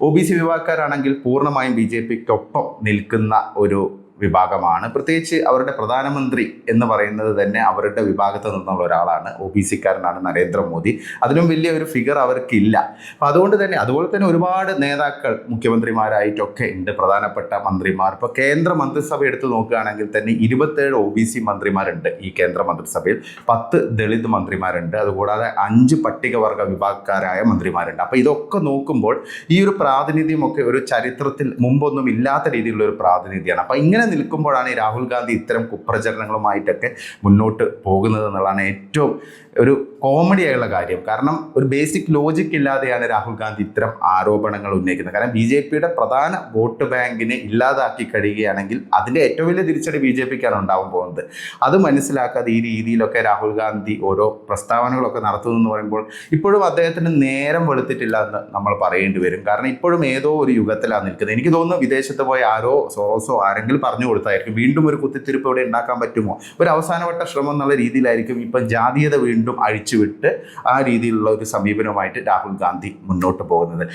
O B C വിഭാഗക്കാരാണെങ്കിൽ പൂർണമായും B J പിക്കൊപ്പം നിൽക്കുന്ന ഒരു വിഭാഗമാണ്. പ്രത്യേകിച്ച് അവരുടെ പ്രധാനമന്ത്രി എന്ന് പറയുന്നത് തന്നെ അവരുടെ വിഭാഗത്ത് നിന്നുള്ള ഒരാളാണ്. ഒ ബി സിക്കാരനാണ് നരേന്ദ്രമോദി. അതിനും വലിയ ഒരു ഫിഗർ അവർക്കില്ല. അപ്പം അതുകൊണ്ട് തന്നെ അതുപോലെ തന്നെ ഒരുപാട് നേതാക്കൾ മുഖ്യമന്ത്രിമാരായിട്ടൊക്കെ ഉണ്ട്. പ്രധാനപ്പെട്ട മന്ത്രിമാർ. ഇപ്പോൾ കേന്ദ്ര മന്ത്രിസഭ എടുത്ത് നോക്കുകയാണെങ്കിൽ തന്നെ ഇരുപത്തേഴ് ഒ ബി സി മന്ത്രിമാരുണ്ട് ഈ കേന്ദ്ര മന്ത്രിസഭയിൽ. പത്ത് ദളിത് മന്ത്രിമാരുണ്ട്. അതുകൂടാതെ അഞ്ച് പട്ടികവർഗ വിഭാഗക്കാരായ മന്ത്രിമാരുണ്ട്. അപ്പോൾ ഇതൊക്കെ നോക്കുമ്പോൾ ഈ ഒരു പ്രാതിനിധ്യമൊക്കെ ഒരു ചരിത്രത്തിൽ മുമ്പൊന്നും ഇല്ലാത്ത രീതിയിലുള്ള ഒരു പ്രാതിനിധ്യമാണ്. അപ്പോൾ ഇങ്ങനെ നിൽക്കുമ്പോഴാണ് ഈ രാഹുൽ ഗാന്ധി ഇത്തരം കുപ്രചരണങ്ങളുമായിട്ടൊക്കെ മുന്നോട്ട് പോകുന്നത് എന്നുള്ളതാണ് ഏറ്റവും ഒരു കോമഡി ആയുള്ള കാര്യം. കാരണം ഒരു ബേസിക് ലോജിക് ഇല്ലാതെയാണ് രാഹുൽ ഗാന്ധി ഇത്തരം ആരോപണങ്ങൾ ഉന്നയിക്കുന്നത്. കാരണം ബി ജെ പിയുടെ പ്രധാന വോട്ട് ബാങ്കിനെ ഇല്ലാതാക്കി കഴിയുകയാണെങ്കിൽ അതിന്റെ ഏറ്റവും വലിയ തിരിച്ചടി ബി ജെ പിക്കാണ് ഉണ്ടാവാൻ പോകുന്നത്. അത് മനസ്സിലാക്കാതെ ഈ രീതിയിലൊക്കെ രാഹുൽ ഗാന്ധി ഓരോ പ്രസ്താവനകളൊക്കെ നടത്തുന്നു എന്ന് പറയുമ്പോൾ ഇപ്പോഴും അദ്ദേഹത്തിന് നേരം വെളുത്തിട്ടില്ല എന്ന് നമ്മൾ പറയേണ്ടി വരും. കാരണം ഇപ്പോഴും ഏതോ ഒരു യുഗത്തിലാണ് നിൽക്കുന്നത്. എനിക്ക് തോന്നുന്നു വിദേശത്ത് പോയ ആരോ സോറോസോ ആരെങ്കിലും പറഞ്ഞു കൊടുത്തായിരിക്കും. വീണ്ടും ഒരു കുത്തിത്തിരിപ്പ് അവിടെ ഉണ്ടാക്കാൻ പറ്റുമോ? ഒരു അവസാനവട്ട ശ്രമം എന്നുള്ള രീതിയിലായിരിക്കും ഇപ്പം ജാതീയത വീണ്ടും അഴിച്ചുവിട്ട് ആ രീതിയിലുള്ള ഒരു സമീപനവുമായിട്ട് രാഹുൽ ഗാന്ധി മുന്നോട്ട് പോകുന്നത്.